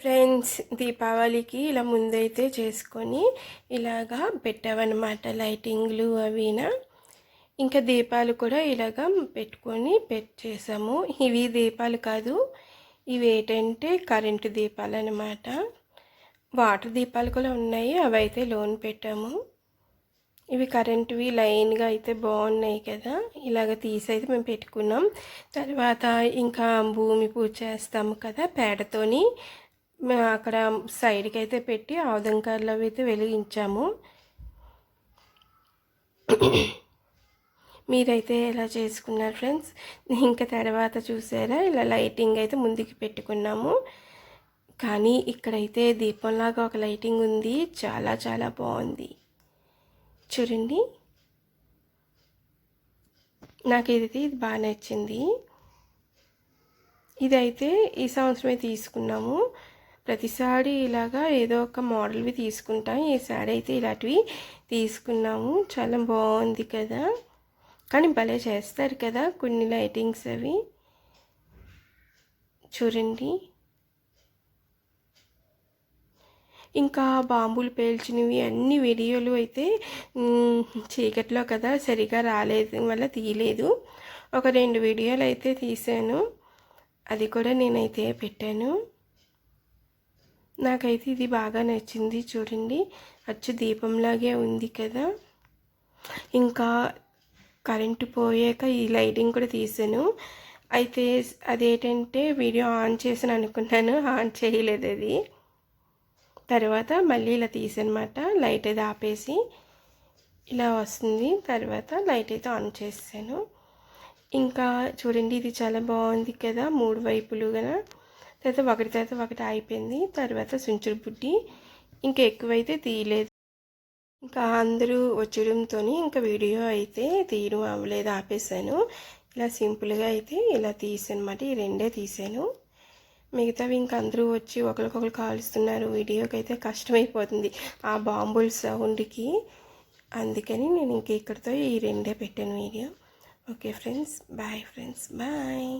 Friends దీపావళికి ఇలా ముందైతే చేసుకొని ఇలాగా పెట్టామన్నమాట లైటింగ్లు అవినా. ఇంకా దీపాలు కూడా ఇలాగా పెట్టుకొని పెట్ చేసాము. ఇవి దీపాలు కాదు ఇవి ఏంటంటే కరెంటు దీపాలు అనమాట వాటర్ దీపాలు కూడా ఉన్నాయి అవి అయితే లోన్ పెట్టాము. ఇవి కరెంటువి లైన్గా అయితే బాగున్నాయి కదా ఇలాగ తీసైతే మేము పెట్టుకున్నాం. తర్వాత ఇంకా భూమి పూజ చేస్తాము కదా పేడతోని. అక్కడ సైడ్కి అయితే పెట్టి ఆవుదంకాయలు అవి అయితే వెలిగించాము. మీరైతే ఎలా చేసుకున్నారు ఫ్రెండ్స్? ఇంకా తర్వాత చూసారా? ఇలా లైటింగ్ అయితే ముందుకి పెట్టుకున్నాము. కానీ ఇక్కడైతే దీపంలాగా ఒక లైటింగ్ ఉంది. చాలా చాలా బాగుంది. చూడండి. నాకు ఇది ఇది బాగా నచ్చింది. ఇదైతే ఈ సంవత్సరమే తీసుకున్నాము. ప్రతిసారి ఇలాగా ఏదో ఒక మోడల్వి తీసుకుంటాం. ఈసారి అయితే ఇలాంటివి తీసుకున్నాము. చాలా బాగుంది కదా. కానీ భలే చేస్తారు కదా కొన్ని లైటింగ్స్ అవి. చూడండి. ఇంకా బాంబులు పేల్చినవి అన్ని వీడియోలు అయితే చీకట్లో కదా సరిగా రాలేదు వల్ల తీయలేదు. ఒక రెండు వీడియోలు అయితే తీశాను. అది కూడా నేనైతే పెట్టాను. నాకైతే ఇది బాగా నచ్చింది చూడండి. అచ్చు దీపంలాగే ఉంది కదా. ఇంకా కరెంటు పోయాక ఈ లైటింగ్ కూడా తీసాను. అయితే అదేంటంటే వీడియో ఆన్ చేసాను అనుకున్నాను. ఆన్ చేయలేదు అది. తర్వాత మళ్ళీ ఇలా తీసనమాట. లైట్ అది ఆపేసి ఇలా వస్తుంది. తర్వాత లైట్ అయితే ఆన్ చేసాను. ఇంకా చూడండి ఇది చాలా బాగుంది కదా. మూడు వైపులు కదా. తర్వాత ఒకటి తర్వాత ఒకటి అయిపోయింది. తర్వాత సుంచుడు బుడ్డి ఇంకా ఎక్కువైతే తీయలేదు. ఇంకా అందరూ వచ్చడంతో ఇంకా వీడియో అయితే తీయడం అవ్వలేదు ఆపేసాను ఇలా సింపుల్గా అయితే ఇలా తీసానమాట ఈ రెండే తీసాను. మిగతావి ఇంక అందరూ వచ్చి ఒకరికొకరు కాలుస్తున్నారు. వీడియోకి అయితే కష్టమైపోతుంది. ఆ బాంబుల సౌండ్కి. అందుకని నేను ఇంక ఇక్కడితో ఈ రెండే పెట్టాను video. Okay friends bye friends bye.